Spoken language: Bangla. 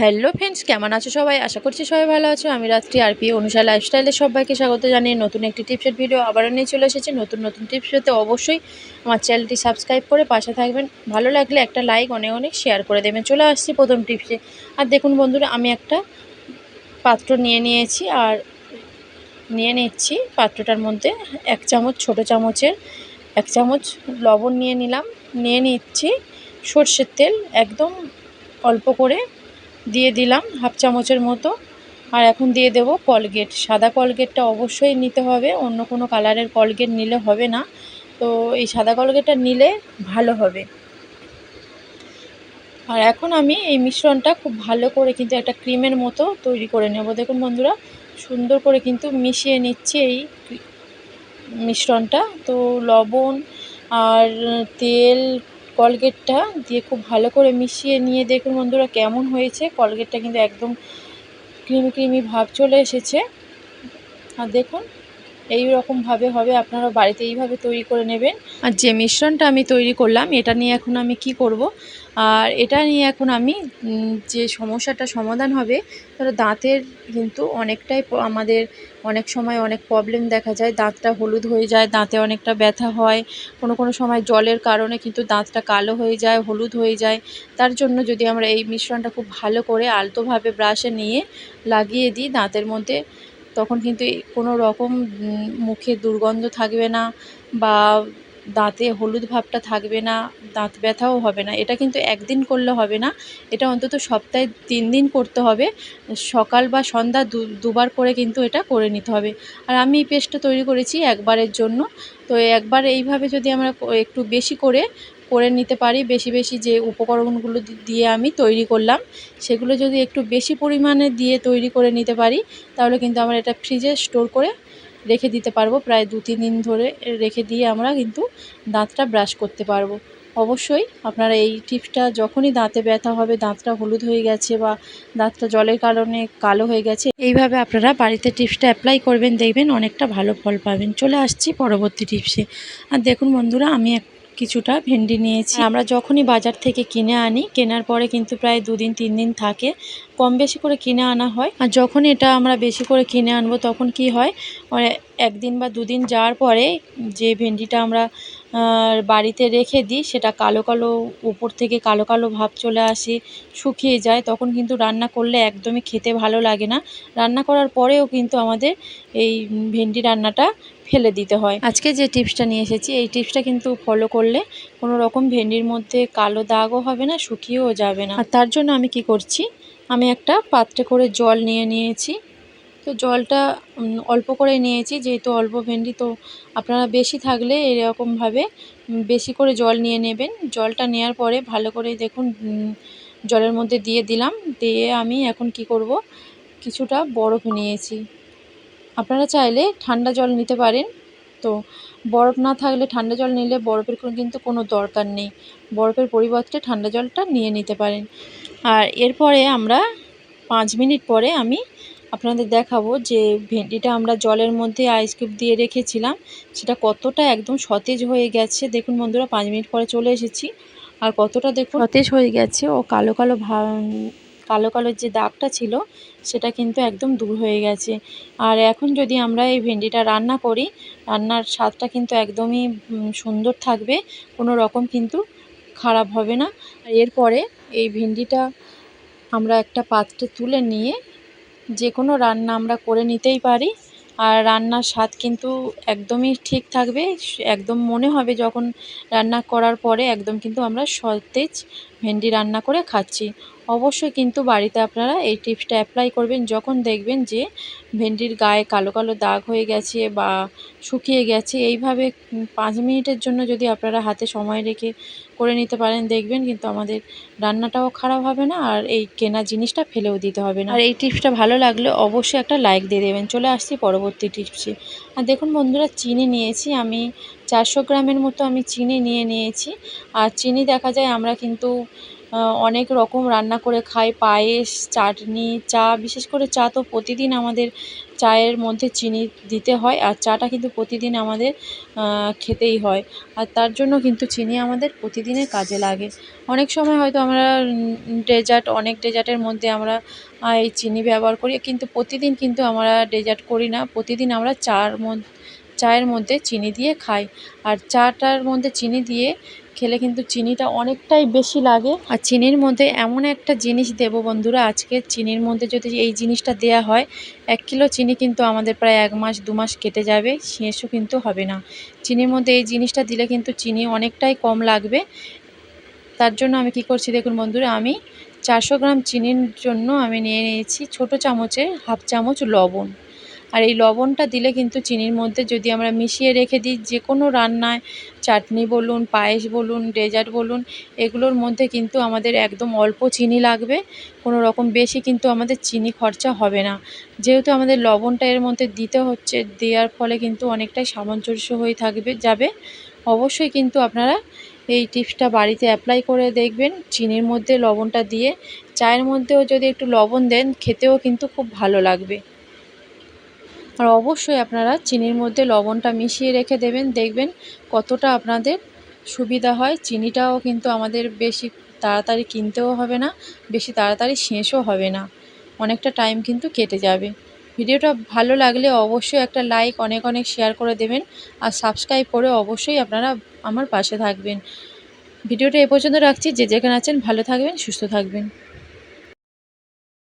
হ্যালো ফ্রেন্ডস কেমন আছো সবাই? আশা করছি সবাই ভালো আছো। আমি রাত্রি আর পি অনুষা লাইফস্টাইলে সবাইকে স্বাগত জানিয়ে নতুন একটি টিপসের ভিডিও আবারও নিয়ে চলে এসেছি। নতুন নতুন টিপস পেতে অবশ্যই আমার চ্যানেলটি সাবস্ক্রাইব করে পাশে থাকবেন। ভালো লাগলে একটা লাইক অনেক অনেক শেয়ার করে দেবেন। চলে আসছি প্রথম টিপসে আর দেখুন বন্ধুরা, আমি একটা পাত্র নিয়ে নিয়েছি আর নিয়ে নিচ্ছি। পাত্রটার মধ্যে এক চামচ, ছোট চামচের এক চামচ লবণ নিয়ে নিলাম। নিয়ে নিচ্ছি সর্ষের তেল, একদম অল্প করে দিয়ে দিলাম হাফ চামচের মতো। আর এখন দিয়ে দেব কলগেট। সাদা কলগেটটা অবশ্যই নিতে হবে, অন্য কোনো কালারের কলগেট নিলে হবে না। তো এই সাদা কলগেটটা নিলে ভালো হবে। আর এখন আমি এই মিশ্রণটা খুব ভালো করে কিন্তু একটা ক্রিমের মতো তৈরি করে নেব। দেখুন বন্ধুরা, সুন্দর করে কিন্তু মিশিয়ে নিচ্ছি এই মিশ্রণটা। তো লবণ আর তেল কলগেটটা দিয়ে খুব ভালো করে মিশিয়ে নিয়ে দেখুন বন্ধুরা কেমন হয়েছে। কলগেটটা কিন্তু একদম ক্রিমি ক্রিমি ভাব চলে এসেছে। আর দেখুন এই রকমভাবে হবে, আপনারা বাড়িতে এইভাবে তৈরি করে নেবেন। আর যে মিশ্রণটা আমি তৈরি করলাম, এটা নিয়ে এখন আমি কি করব? আর এটা নিয়ে এখন আমি যে সমস্যাটা সমাধান হবে ধরো দাঁতের কিন্তু অনেকটাই আমাদের অনেক সময় অনেক প্রবলেম দেখা যায়। দাঁতটা হলুদ হয়ে যায়, দাঁতে অনেকটা ব্যথা হয়। কোনো কোনো সময় জলের কারণে কিন্তু দাঁতটা কালো হয়ে যায়, হলুদ হয়ে যায়। তার জন্য যদি আমরা এই মিশ্রণটা খুব ভালো করে আলতোভাবে ব্রাশে নিয়ে লাগিয়ে দিই, দাঁতের মধ্যে তখন কিন্তু কোনো রকম মুখে দুর্গন্ধ থাকবে না বা দাঁতে হলুদ ভাবটা থাকবে না, দাঁত ব্যথাও হবে না। এটা কিন্তু একদিন করলে হবে না, এটা অন্তত সপ্তাহে তিন দিন করতে হবে। সকাল বা সন্ধ্যা দুবার করে কিন্তু এটা করে নিতে হবে। আর আমি এই পেস্টটা তৈরি করেছি একবারের জন্য। তো একবার এইভাবে যদি আমরা একটু বেশি করে করে নিতে পারি, বেশি বেশি যে উপকরণগুলো দিয়ে আমি তৈরি করলাম, সেগুলো যদি একটু বেশি পরিমাণে দিয়ে তৈরি করে নিতে পারি, তাহলে কিন্তু আমরা এটা ফ্রিজে স্টোর করে রেখে দিতে পারব। প্রায় দু, তিন দিন ধরে রেখে দিয়ে আমরা কিন্তু দাঁতটা ব্রাশ করতে পারব। অবশ্যই আপনারা এই টিপসটা যখনই দাঁতে ব্যথা হবে, দাঁতটা হলুদ হয়ে গেছে বা দাঁতটা জলের কারণে কালো হয়ে গেছে, এইভাবে আপনারা বাড়িতে টিপসটা অ্যাপ্লাই করবেন, দেখবেন অনেকটা ভালো ফল পাবেন। চলে আসছি পরবর্তী টিপসে। আর দেখুন বন্ধুরা, আমি এক কিছুটা ভেন্ডি নিয়েছি। আমরা যখনই বাজার থেকে কিনে আনি, কেনার পরে কিন্তু প্রায় দুদিন তিন দিন থাকে। কম বেশি করে কিনে আনা হয়। আর যখন এটা আমরা বেশি করে কিনে আনব, তখন কি হয় একদিন বা দুদিন যাওয়ার পরে যে ভেন্ডিটা আমরা বাড়িতে রেখে দিই, সেটা কালো কালো উপর থেকে কালো কালো ভাব চলে আসে, শুকিয়ে যায়। তখন কিন্তু রান্না করলে একদমই খেতে ভালো লাগে না। রান্না করার পরেও কিন্তু আমাদের এই ভেন্ডি রান্নাটা ফেলে দিতে হয়। আজকে যে টিপসটা নিয়ে এসেছি, এই টিপসটা কিন্তু ফলো করলে কোনো রকম ভেন্ডির মধ্যে কালো দাগও হবে না, শুকিয়েও যাবে না। আর তার জন্য আমি কি করছি, আমি একটা পাত্রে করে জল নিয়ে নিয়েছি। তো জলটা অল্প করে নিয়েছি, যেহেতু অল্প ভেন্ডি, তো আপনারা বেশি থাকলে এরকমভাবে বেশি করে জল নিয়ে নেবেন। জলটা নেওয়ার পরে ভালো করে দেখুন জলের মধ্যে দিয়ে দিলাম। দিয়ে আমি এখন কি করব, কিছুটা বরফ নিয়েছি। আপনারা চাইলে ঠান্ডা জল নিতে পারেন। তো বরফ না থাকলে ঠান্ডা জল নিলে বরফের কোনো কিন্তু কোনো দরকার নেই। বরফের পরিবর্তে ঠান্ডা জলটা নিয়ে নিতে পারেন। আর এরপরে আমরা পাঁচ মিনিট পরে আমি আপনাদের দেখাবো যে ভেন্ডিটা আমরা জলের মধ্যে আইস কিউব দিয়ে রেখেছিলাম। সেটা কতটা একদম সতেজ হয়ে গেছে। দেখুন বন্ধুরা, পাঁচ মিনিট পরে চলে এসেছি। আর কতটা দেখুন সতেজ হয়ে গেছে ও কালো কালো ভা কালো কালো যে দাগটা ছিল, সেটা কিন্তু একদম দূর হয়ে গেছে। আর এখন যদি আমরা এই ভেন্ডিটা রান্না করি, রান্নার স্বাদটা কিন্তু একদমই সুন্দর থাকবে, কোনো রকম কিন্তু খারাপ হবে না। আর এরপরে এই ভেন্ডিটা আমরা একটা পাত্রে তুলে নিয়ে যে কোনো রান্না আমরা করে নিতেই পারি। আর রান্নার স্বাদ কিন্তু একদমই ঠিক থাকবে। একদম মনে হবে যখন রান্না করার পরে একদম কিন্তু আমরা সতেজ ভেন্ডি রান্না করে খাচ্ছি। অবশ্যই কিন্তু বাড়িতে আপনারা এই টিপসটা অ্যাপ্লাই করবেন যখন দেখবেন যে ভেন্ডির গায়ে কালো কালো দাগ হয়ে গেছে বা শুকিয়ে গেছে। এইভাবে পাঁচ মিনিটের জন্য যদি আপনারা হাতে সময় রেখে করে নিতে পারেন, দেখবেন কিন্তু আমাদের রান্নাটাও খারাপ হবে না আর এই কেনা জিনিসটা ফেলেও দিতে হবে না। আর এই টিপসটা ভালো লাগলে অবশ্যই একটা লাইক দিয়ে দেবেন। চলে আসছি পরবর্তী টিপসে। আর দেখুন বন্ধুরা, চিনি নিয়েছি আমি। চারশো গ্রামের মতো আমি চিনি নিয়ে নিয়েছি। আর চিনি দেখা যায় আমরা কিন্তু অনেক রকম রান্না করে খাই, পায়েস, চাটনি, চা, বিশেষ করে চা তো প্রতিদিন আমাদের চায়ের মধ্যে চিনি দিতে হয় আর চাটা কিন্তু প্রতিদিন আমাদের খেতেই হয়। আর তার জন্য কিন্তু চিনি আমাদের প্রতিদিনের কাজে লাগে। অনেক সময় হয়তো আমরা ডেজার্ট, অনেক ডেজার্টের মধ্যে আমরা এই চিনি ব্যবহার করি কিন্তু প্রতিদিন কিন্তু আমরা ডেজার্ট করি না। প্রতিদিন আমরা চার মধ্যে চায়ের মধ্যে চিনি দিয়ে খাই। আর চাটার মধ্যে চিনি দিয়ে খেলে কিন্তু চিনিটা অনেকটাই বেশি লাগে। আর চিনির মধ্যে এমন একটা জিনিস দেবো বন্ধুরা, আজকে চিনির মধ্যে যদি এই জিনিসটা দেয়া হয়, এক কিলো চিনি কিন্তু আমাদের প্রায় এক মাস, দু মাস কেটে যাবে, শেষও কিন্তু হবে না। চিনির মধ্যে এই জিনিসটা দিলে কিন্তু চিনি অনেকটাই কম লাগবে। তার জন্য আমি কি করছি দেখুন বন্ধুরা, আমি চারশো গ্রাম চিনির জন্য আমি নিয়ে নিয়েছি ছোটো চামচে হাফ চামচ লবণ। আর এই লবণটা দিলে কিন্তু চিনির মধ্যে যদি আমরা মিশিয়ে রেখে দিই যে কোনো রান্নায়, চাটনি বলুন, পায়েস বলুন, ডেজার্ট বলুন, এগুলোর মধ্যে কিন্তু আমাদের একদম অল্প চিনি লাগবে। কোনো রকম বেশি কিন্তু আমাদের চিনি খরচা হবে না। যেহেতু আমাদের লবণটা এর মধ্যে দিতে হচ্ছে, দেওয়ার ফলে কিন্তু অনেকটাই সামঞ্জস্য হয়ে থাকবে, যাবে। অবশ্যই কিন্তু আপনারা এই টিপসটা বাড়িতে অ্যাপ্লাই করে দেখবেন। চিনির মধ্যে লবণটা দিয়ে, চায়ের মধ্যেও যদি একটু লবণ দেন, খেতেও কিন্তু খুব ভালো লাগবে। আর অবশ্যই আপনারা চিনির মধ্যে লবণটা মিশিয়ে রেখে দেবেন। দেখবেন কতটা আপনাদের সুবিধা হয়। চিনিটাও কিন্তু আমাদের বেশি তাড়াতাড়ি কিনতেও হবে না, বেশি তাড়াতাড়ি শেষও হবে না। অনেকটা টাইম কিন্তু কেটে যাবে। ভিডিওটা ভালো লাগলে অবশ্যই একটা লাইক, অনেক অনেক শেয়ার করে দেবেন আর সাবস্ক্রাইব করে অবশ্যই আপনারা আমার পাশে থাকবেন। ভিডিওটা এ পর্যন্ত রাখছি। যে যেখানে আছেন ভালো থাকবেন, সুস্থ থাকবেন।